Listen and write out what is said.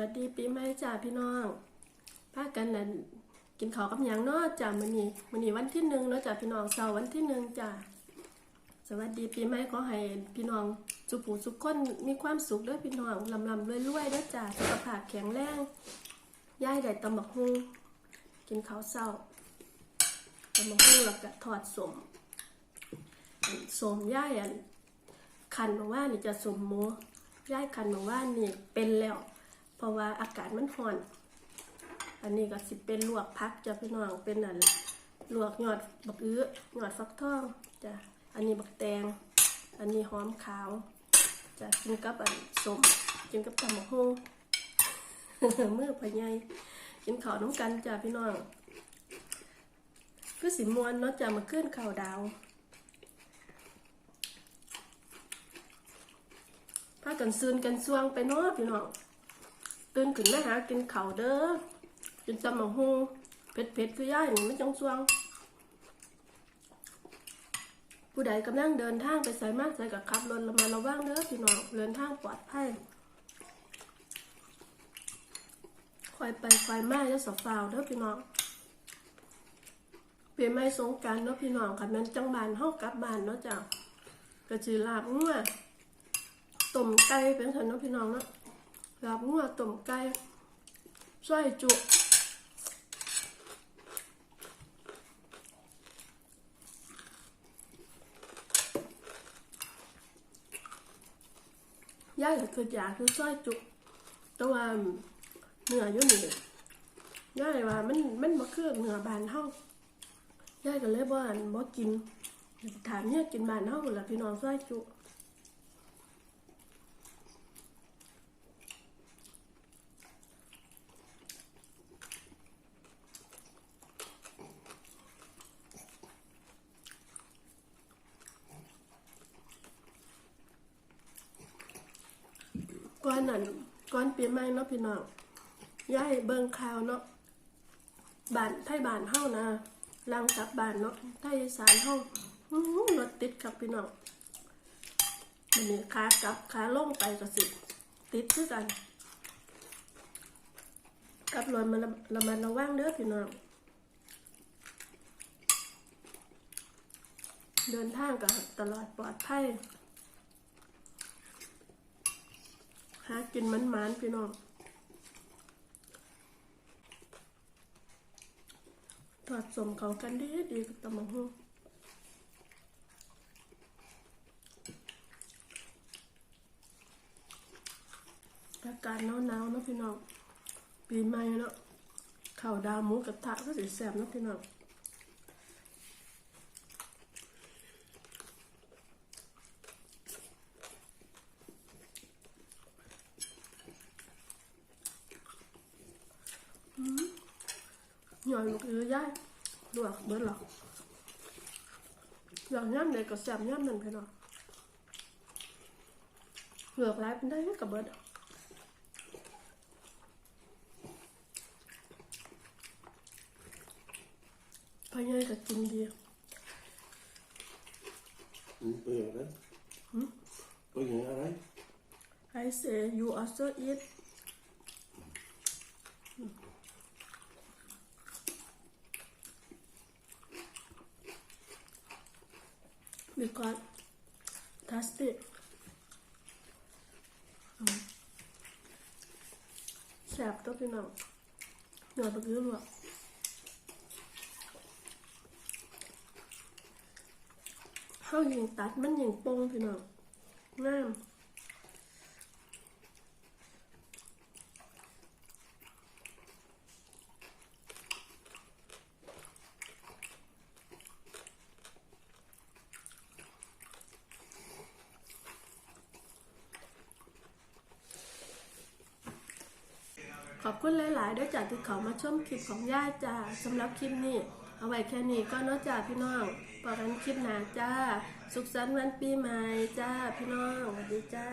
วัสดีปีใหม่จ้าพี่น้องพากันนั่นกินข้าวกับหยังเนาะจ้ามื้อนี้มื้อนี้วันที่หนึ่งเนาะจ้าพี่น้องเสาร์วันที่หนึ่งจ้าสวัสดีปีใหม่ขอให้พี่น้องสุขผูสุขคนมีความสุขเด้อพี่น้องลำลำรวยๆเด้อจ้าสุขภาพแข็งแรงย่ายได้ตำบักหุ่งกินข้าวเช้าตำบักหุ่งแล้วก็ทอดสมสมย่ายอันคันบอกว่านี่จะสมหมูย่ายคันบอกว่านี่เป็นแล้ว เพราะว่าอากาศมันร้อน อันนี้ก็สิเป็นลวกพักจ้ะพี่น้องเป็นอันลวกยอดบักอื้อยอดฟักทองจ้ะอันนี้บักแตง อันนี้หอมขาวจะกินกับอันสมกินกับตำมะฮุ่งมือพะไยกินข้าวน้ำกันจ้ะพี่น้องคือสิมวนเนาะจะมาขึ้นข้าวดาวพากันซืนกันซวงไปเนาะพี่น้อง ตื่นขึ้นมาหากินข้าวเด้อกินตำบักหุ่งเผ็ดเผ็ดคือย่ายนี่ไม่จังซวง ผู้ใดกำลังเดินทางไปใส่มากใส่กับขับรถระมัดระวังเด้อพี่น้องเดินทางปลอดภัยคอยไปคอยมาจะสอบฟาวเด้อพี่น้องเปลี่ยนไม่สงการเนาะพี่น้องค่ะมันจังบานเฮากลับบานเนาะจ้ะกระจือลาบงัวต้มไก่เป็นสันเนาะพี่น้องเนาะ ลาบงัวต้มไก่ซอยจุย่ายก็คืออยากคือซอยจุแต่ว่าเนื้ออยู่นี่ย่ายว่ามันมันบ่คือเนื้อบานเฮาย่ายก็เลยบ่อันบ่กินถามเนี่ยกินบานเฮาพุ่นล่ะพี่น้องซอยจุ ก่อนนั้นก่อนปีใหม่เนาะพี่น้องย้ายเบิ่งข่าวเนาะบานไทยบานเฮานะลังกับบานเนาะไทยสานเฮาอื้อหือรถติดกับพี่น้องมันนี่ขากลับขาลงไปก็สิติดคือกันกับรถมันระมัดระวังเด้อพี่น้องเดินทางก็ตลอดปลอดภัย หากินมันมันๆพี่น้องถอดสมเขากันดีดีกับตำมังหูอากาศหนาวๆนะพี่น้องปีใหม่เนาะข้าวดาวหมูกระทะก็สิแซ่บนะพี่น้อง หน่อยลูกเอือย่ายลวกเบิดหรอกอยากย่ำไหนก็แซ่บย่ำนั่นพี่น้องเหลือกหลายเป็นได้กับเบิดอะพ่อใหญ่ก็กินดี Mm, Vad gör det? Vad gör det? I say you also eat มีก่อนทัสติแสบตัวพี่น้องหน่อยบักยืนวะเข้ายิงตัดมันยิงโป้งพี่น้องงา ขอบคุณหลาย ๆ ด้วยจากที่เขามาชมคลิปของย่าจ้าสำหรับคลิปนี้ เอาไว้แค่นี้ก็นอกจากพี่น้องปอกันคลิปหนาจ้า สุขสันต์วันปีใหม่จ้าพี่น้องสวัสดีจ้า